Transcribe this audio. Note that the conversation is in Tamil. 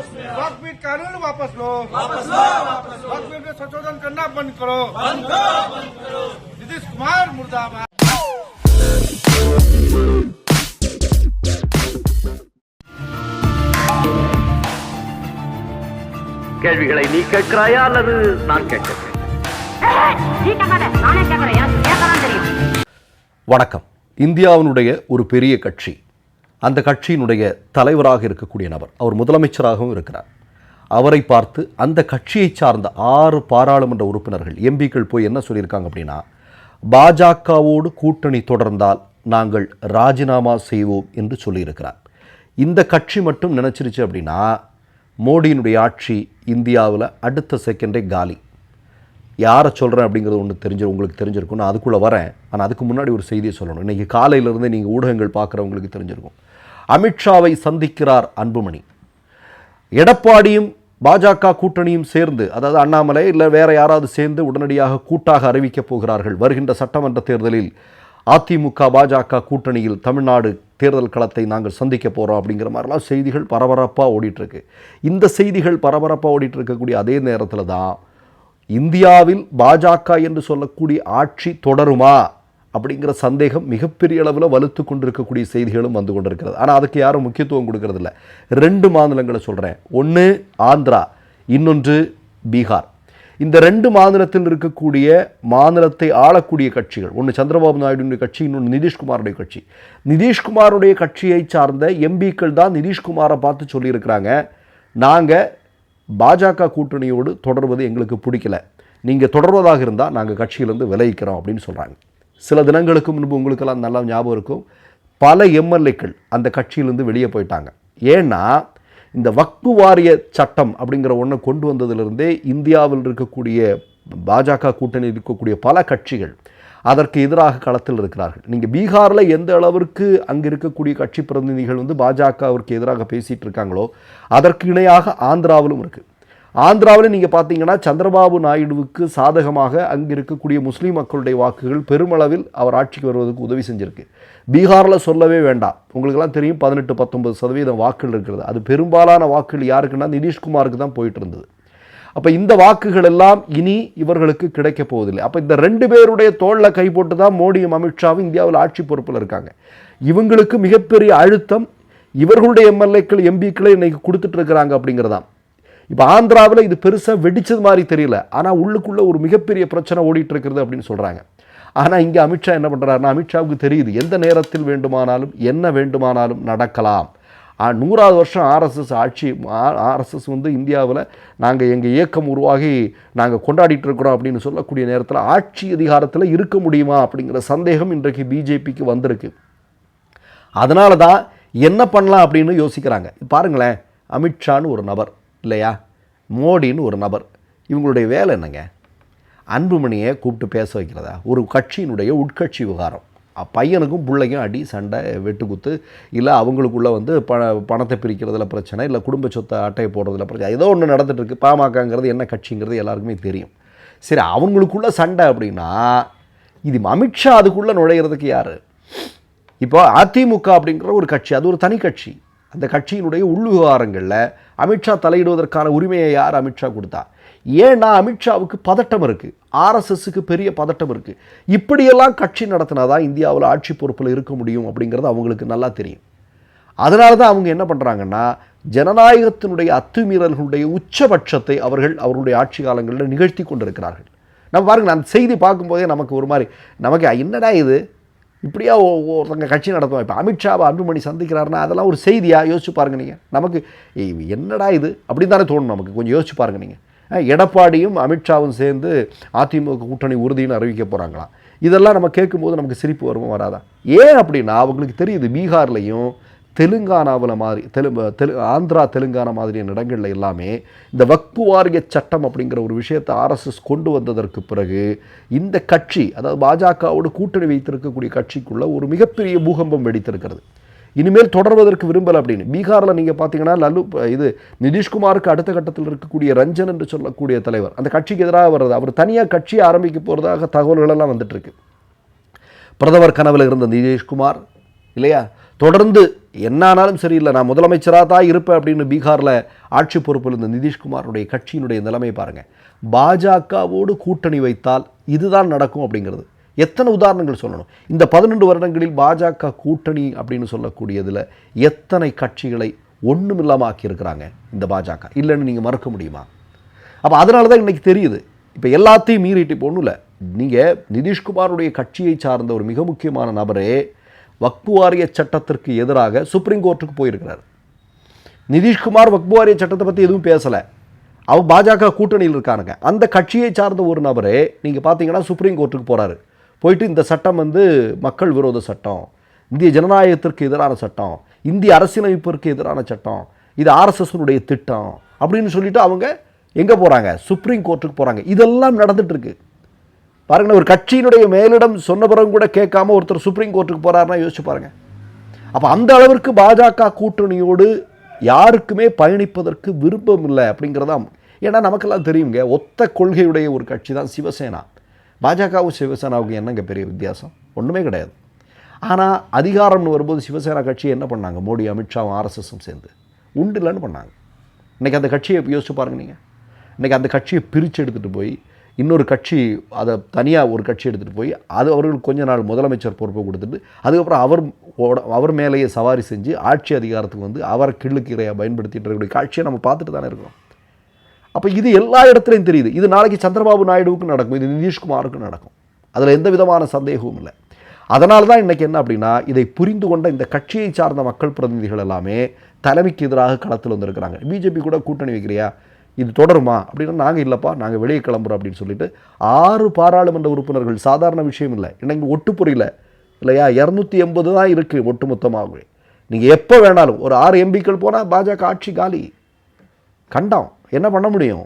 वक्फ कानून वापस लो वापस लो वापस लो वक्फ में संशोधन करना बंद करो बंद करो बंद करो नीतीश कुमार मुर्दाबाद கேள்விகளை நீ கேட்கிறாயா அல்லது நான் கேட்கிறேன் நீ கேட்காத நானே கேட்கறேன் எனக்கு கேட்கலாம் தெரியும் வணக்கம் இந்தியாவினுடைய ஒரு பெரிய கட்சி அந்த கட்சியினுடைய தலைவராக இருக்கக்கூடிய நபர். அவர் முதலமைச்சராகவும் இருக்கிறார். அவரை பார்த்து அந்த கட்சியை சார்ந்த ஆறு பாராளுமன்ற உறுப்பினர்கள் எம்பிக்கள் போய் என்ன சொல்லியிருக்காங்க அப்படின்னா பாஜகவோடு கூட்டணி தொடர்ந்தால் நாங்கள் ராஜினாமா செய்வோம் என்று சொல்லியிருக்கிறார். இந்த கட்சி மட்டும் நினச்சிருச்சு அப்படின்னா மோடியினுடைய ஆட்சி இந்தியாவில் அடுத்த செகண்டே காலி. யாரை சொல்கிறேன் அப்படிங்கிறது ஒன்று தெரிஞ்சு உங்களுக்கு தெரிஞ்சிருக்கும். நான் அதுக்குள்ளே வரேன். ஆனால் அதுக்கு முன்னாடி ஒரு செய்தியை சொல்லணும். இன்றைக்கி காலையிலேருந்து நீங்கள் ஊடகங்கள் பார்க்குறவங்களுக்கு தெரிஞ்சிருக்கும். அமித்ஷாவை சந்திக்கிறார் அன்புமணி. எடப்பாடியும் பாஜக கூட்டணியும் சேர்ந்து அதாவது அண்ணாமலை இல்லை வேற யாராவது சேர்ந்து உடனடியாக கூட்டாக அறிவிக்கப் போகிறார்கள். வருகின்ற சட்டமன்ற தேர்தலில் அதிமுக பாஜக கூட்டணியில் தமிழ்நாடு தேர்தல் களத்தை நாங்கள் சந்திக்க போகிறோம் அப்படிங்கிற மாதிரிலாம் செய்திகள் பரபரப்பாக ஓடிட்டுருக்கு. இந்த செய்திகள் பரபரப்பாக ஓடிட்டு இருக்கக்கூடிய அதே நேரத்தில் தான் இந்தியாவில் பாஜக என்று சொல்லக்கூடிய ஆட்சி தொடருமா? அப்படிங்கிற சந்தேகம் மிகப்பெரிய அளவில் வலுத்து கொண்டிருக்கக்கூடிய செய்திகளும் வந்து கொண்டிருக்கிறது. ஆனால் அதுக்கு யாரும் முக்கியத்துவம் கொடுக்கறதில்ல. ரெண்டு மாநிலங்களை சொல்கிறேன் ஒன்று ஆந்திரா இன்னொன்று பீகார். இந்த ரெண்டு மாநிலத்தில் இருக்கக்கூடிய மாநிலத்தை ஆளக்கூடிய கட்சிகள் ஒன்று சந்திரபாபு நாயுடுடைய கட்சி இன்னொன்று நிதிஷ்குமாருடைய கட்சி. நிதிஷ்குமாருடைய கட்சியை சார்ந்த எம்பிக்கள் தான் நிதிஷ்குமாரை பார்த்து சொல்லியிருக்கிறாங்க. நாங்கள் பாஜக கூட்டணியோடு தொடர்வது எங்களுக்கு பிடிக்கல. நீங்கள் தொடர்வதாக இருந்தால் நாங்கள் கட்சியிலேருந்து விளைவிக்கிறோம் அப்படின்னு சொல்கிறாங்க சில தினங்களுக்கு முன்பு உங்களுக்கெல்லாம் நல்லா ஞாபகம் இருக்கும். பல எம்எல்ஏக்கள் அந்த கட்சியிலேருந்து வெளியே போயிட்டாங்க. ஏன்னா இந்த வக்பு வாரிய சட்டம் அப்படிங்கிற ஒன்றை கொண்டு வந்ததிலிருந்தே இந்தியாவில் இருக்கக்கூடிய பாஜக கூட்டணியில் இருக்கக்கூடிய பல கட்சிகள் அதற்கு எதிராக களத்தில் இருக்கிறார்கள். நீங்கள் பீகாரில் எந்த அளவிற்கு அங்கே இருக்கக்கூடிய கட்சி பிரதிநிதிகள் வந்து பாஜகவிற்கு எதிராக பேசிகிட்டு இருக்காங்களோ அதற்கு இணையாக ஆந்திராவிலும் இருக்குது ஆந்திராவில் நீங்கள் பார்த்தீங்கன்னா சந்திரபாபு நாயுடுவுக்கு சாதகமாக அங்கே இருக்கக்கூடிய முஸ்லீம் மக்களுடைய வாக்குகள் பெருமளவில் அவர் ஆட்சிக்கு வருவதற்கு உதவி செஞ்சிருக்கு. பீகாரில் சொல்லவே வேண்டாம். உங்களுக்கெல்லாம் தெரியும் பதினெட்டு பத்தொன்பது சதவீதம் வாக்குகள் இருக்கிறது. அது பெரும்பாலான வாக்குகள் யாருக்குன்னா நிதிஷ்குமாருக்கு தான் போயிட்டு இருந்தது. அப்போ இந்த வாக்குகள் எல்லாம் இனி இவர்களுக்கு கிடைக்க போவதில்லை. அப்போ இந்த ரெண்டு பேருடைய தோளில் கை போட்டு தான் மோடியும் அமித்ஷாவும் இந்தியாவில் ஆட்சி பொறுப்பில் இருக்காங்க. இவங்களுக்கு மிகப்பெரிய அழுத்தம் இவர்களுடைய எம்எல்ஏக்கள் எம்பிக்களை இன்றைக்கி கொடுத்துட்ருக்குறாங்க அப்படிங்கிறதான். இப்போ ஆந்திராவில் இது பெருசாக வெடித்தது மாதிரி தெரியல. ஆனால் உள்ளுக்குள்ளே ஒரு மிகப்பெரிய பிரச்சனை ஓடிட்டு இருக்கிறது அப்படின்னு சொல்கிறாங்க ஆனால் இங்கே அமித்ஷா என்ன பண்ணுறாருன்னா அமித்ஷாவுக்கு தெரியுது எந்த நேரத்தில் வேண்டுமானாலும் என்ன வேண்டுமானாலும் நடக்கலாம். நூறாவது வருஷம் ஆர்எஸ்எஸ் ஆட்சி ஆர்எஸ்எஸ் வந்து இந்தியாவில் நாங்கள் எங்கள் இயக்கம் உருவாகி நாங்கள் கொண்டாடிட்டு இருக்கிறோம் அப்படின்னு சொல்லக்கூடிய நேரத்தில் ஆட்சி அதிகாரத்தில் இருக்க முடியுமா அப்படிங்கிற சந்தேகம் இன்றைக்கு பிஜேபிக்கு வந்திருக்கு. அதனால தான் என்ன பண்ணலாம் அப்படின்னு யோசிக்கிறாங்க. பாருங்களேன் அமித்ஷான்னு ஒரு நபர். இல்லையா? மோடின்னு ஒரு நபர். இவங்களுடைய வேலை என்னங்க? அன்புமணியை கூப்பிட்டு பேச வைக்கிறதா? ஒரு கட்சியினுடைய உட்கட்சி விவகாரம். பையனுக்கும் பிள்ளைக்கும் அடி சண்டை வெட்டுக்குத்து இல்லை அவங்களுக்குள்ளே வந்து ப பணத்தை பிரிக்கிறதுல பிரச்சனை இல்லை குடும்ப சொத்தை அட்டையை போடுறதுல பிரச்சனை. ஏதோ ஒன்று நடந்துகிட்ருக்கு பாமகங்கிறது என்ன கட்சிங்கிறது எல்லாருக்குமே தெரியும். சரி அவங்களுக்குள்ள சண்டை அப்படின்னா இது அமித்ஷா அதுக்குள்ளே நுழையிறதுக்கு யார்? இப்போ அதிமுக அப்படிங்கிற ஒரு கட்சி அது ஒரு தனி கட்சி. அந்த கட்சியினுடைய உள் விவகாரங்களில் அமித்ஷா தலையிடுவதற்கான உரிமையை யார் அமித்ஷா கொடுத்தா? ஏன்னா அமித்ஷாவுக்கு பதட்டம் இருக்குது ஆர்எஸ்எஸ்க்கு பெரிய பதட்டம் இருக்குது இப்படியெல்லாம் கட்சி நடத்தினா தான் இந்தியாவில் ஆட்சி பொறுப்பில் இருக்க முடியும் அப்படிங்கிறது அவங்களுக்கு நல்லா தெரியும். அதனால தான் அவங்க என்ன பண்ணுறாங்கன்னா ஜனநாயகத்தினுடைய அத்துமீறல்களுடைய உச்சபட்சத்தை அவர்கள் அவருடைய ஆட்சி காலங்களில் நிகழ்த்தி கொண்டிருக்கிறார்கள். நம்ம பாருங்கள் அந்த செய்தி பார்க்கும்போதே நமக்கு ஒரு மாதிரி நமக்கு என்னடா இது? இப்படியா ஒருத்தங்க கட்சி நடத்துவோம் இப்போ அமித்ஷாவை அன்புமணி சந்திக்கிறாருன்னா அதெல்லாம் ஒரு செய்தியாக யோசிச்சு பாருங்க நீங்கள் நமக்கு என்னடா இது? அப்படின்னு தானே தோணும் நமக்கு. கொஞ்சம் யோசிச்சு பாருங்க நீங்கள் எடப்பாடியும் அமித்ஷாவும் சேர்ந்து அதிமுக கூட்டணி உறுதின்னு அறிவிக்க போகிறாங்களாம் இதெல்லாம் நம்ம கேட்கும்போது நமக்கு சிரிப்பு வருமா வராதா? ஏன் அப்படின்னா அவங்களுக்கு தெரியுது. பீகார்லேயும் தெலுங்கானாவில் மாதிரி தெலு தெலு ஆந்திரா தெலுங்கானா மாதிரியான இடங்களில் எல்லாமே இந்த வக்பு வாரிய சட்டம் அப்படிங்கிற ஒரு விஷயத்தை ஆர்எஸ்எஸ் கொண்டு வந்ததற்கு பிறகு இந்த கட்சி அதாவது பாஜகவோடு கூட்டணி வைத்திருக்கக்கூடிய கட்சிக்குள்ளே ஒரு மிகப்பெரிய பூகம்பம் வெடித்திருக்கிறது. இனிமேல் தொடர்வதற்கு விரும்பலை அப்படின்னு. பீகாரில் நீங்கள் பார்த்தீங்கன்னா லல்லு இது நிதிஷ்குமாருக்கு அடுத்த கட்டத்தில் இருக்கக்கூடிய ரஞ்சன் என்று சொல்லக்கூடிய தலைவர். அந்த கட்சிக்கு எதிராக வர்றது அவர் தனியாக கட்சி ஆரம்பிக்க போகிறதாக தகவல்கள் எல்லாம் இருக்கு. பிரதமர் கனவில் இருந்த நிதிஷ்குமார் இல்லையா? தொடர்ந்து என்ன ஆனாலும் சரியில்லை. நான் முதலமைச்சராக தான் இருப்பேன் அப்படின்னு பீகாரில் ஆட்சி பொறுப்பில் இருந்த நிதிஷ்குமாருடைய கட்சியினுடைய நிலைமை பாருங்கள் பாஜகவோடு கூட்டணி வைத்தால் இதுதான் நடக்கும் அப்படிங்கிறது. எத்தனை உதாரணங்கள் சொல்லணும். இந்த பதினெண்டு வருடங்களில் பாஜக கூட்டணி அப்படின்னு சொல்லக்கூடியதில் எத்தனை கட்சிகளை ஒன்றுமில்லாமல் ஆக்கியிருக்கிறாங்க இந்த பாஜக. இல்லைன்னு நீங்கள் மறக்க முடியுமா? அப்போ அதனால தான் இன்றைக்கி தெரியுது. இப்போ எல்லாத்தையும் மீறிட்டு இப்போ ஒன்றும் இல்லை நீங்கள் நிதிஷ்குமாருடைய கட்சியை சார்ந்த ஒரு மிக முக்கியமான நபரே வக்பு வாரிய சட்டத்திற்கு எதிராக சுப்ரீம் கோர்ட்டுக்கு போயிருக்கிறார். நிதிஷ்குமார் வக்பு வாரிய சட்டத்தை பற்றி எதுவும் பேசலை. அவர் பாஜக கூட்டணியில் இருக்கானுங்க. அந்த கட்சியை சார்ந்த ஒரு நபரே நீங்கள் பார்த்தீங்கன்னா சுப்ரீம் கோர்ட்டுக்கு போகிறாரு போயிட்டு இந்த சட்டம் வந்து மக்கள் விரோத சட்டம் இந்திய ஜனநாயகத்திற்கு எதிரான சட்டம் இந்திய அரசியலமைப்பிற்கு எதிரான சட்டம் இது ஆர்எஸ்எஸ்னுடைய திட்டம் அப்படின்னு சொல்லிட்டு அவங்க எங்கே போகிறாங்க சுப்ரீம் கோர்ட்டுக்கு போகிறாங்க இதெல்லாம் நடந்துகிட்ருக்கு பாருங்கள் ஒரு கட்சியினுடைய மேலிடம் சொன்ன கூட கேட்காம ஒருத்தர் சுப்ரீம் கோர்ட்டுக்கு போகிறாருன்னா யோசிச்சு பாருங்கள் அப்போ அந்த அளவிற்கு பாஜக கூட்டணியோடு யாருக்குமே பயணிப்பதற்கு விருப்பம் இல்லை அப்படிங்கிறதாம். ஏன்னா நமக்கெல்லாம் தெரியுங்க ஒத்த கொள்கையுடைய ஒரு கட்சி தான் சிவசேனா. பாஜகவும் சிவசேனாவுக்கும் என்னங்க பெரிய வித்தியாசம்? ஒன்றுமே கிடையாது. ஆனால் அதிகாரம்னு வரும்போது சிவசேனா கட்சி என்ன பண்ணாங்க? மோடி அமித்ஷாவும் ஆர்எஸ்எஸும் சேர்ந்து. உண்டு இல்லைன்னு பண்ணாங்க. இன்றைக்கி அந்த கட்சியை யோசிச்சு பாருங்க நீங்கள் இன்றைக்கி அந்த கட்சியை பிரித்து எடுத்துகிட்டு போய் இன்னொரு கட்சி அதை தனியாக ஒரு கட்சி எடுத்துகிட்டு போய் அது அவர்களுக்கு கொஞ்ச நாள் முதலமைச்சர் பொறுப்பை கொடுத்துட்டு அதுக்கப்புறம் அவர் ஓட- அவர் மேலேயே சவாரி செஞ்சு ஆட்சி அதிகாரத்துக்கு வந்து அவரை கிள்ளுக்கீரையாக பயன்படுத்திட்டு இருக்கக்கூடிய காட்சியை நம்ம பார்த்துட்டு தானே இருக்கிறோம். அப்போ இது எல்லா இடத்துலையும் தெரியுது. இது நாளைக்கு சந்திரபாபு நாயுடுவுக்கும் நடக்கும் இது நிதிஷ்குமாருக்கும் நடக்கும். அதில் எந்த விதமான சந்தேகமும் இல்லை. அதனால தான் இன்றைக்கி என்ன அப்படின்னா இதை புரிந்து கொண்ட இந்த கட்சியை சார்ந்த மக்கள் பிரதிநிதிகள் எல்லாமே தலைமைக்கு எதிராக களத்தில் வந்திருக்கிறாங்க. பிஜேபி கூட கூட்டணி வைக்கிறியா? இது தொடருமா? அப்படின்னா நாங்கள் இல்லைப்பா நாங்கள் வெளியே கிளம்புறோம் அப்படின்னு சொல்லிட்டு ஆறு பாராளுமன்ற உறுப்பினர்கள் சாதாரண விஷயம் இல்லை. இன்னைக்கு ஒட்டு புரியல. இல்லையா? இரநூத்தி எண்பது தான் இருக்குது ஒட்டுமொத்தமாகவே. நீங்கள் எப்போ வேணாலும் ஒரு ஆறு எம்பிக்கள் போனால் பாஜக ஆட்சி காலி. கண்டம். என்ன பண்ண முடியும்?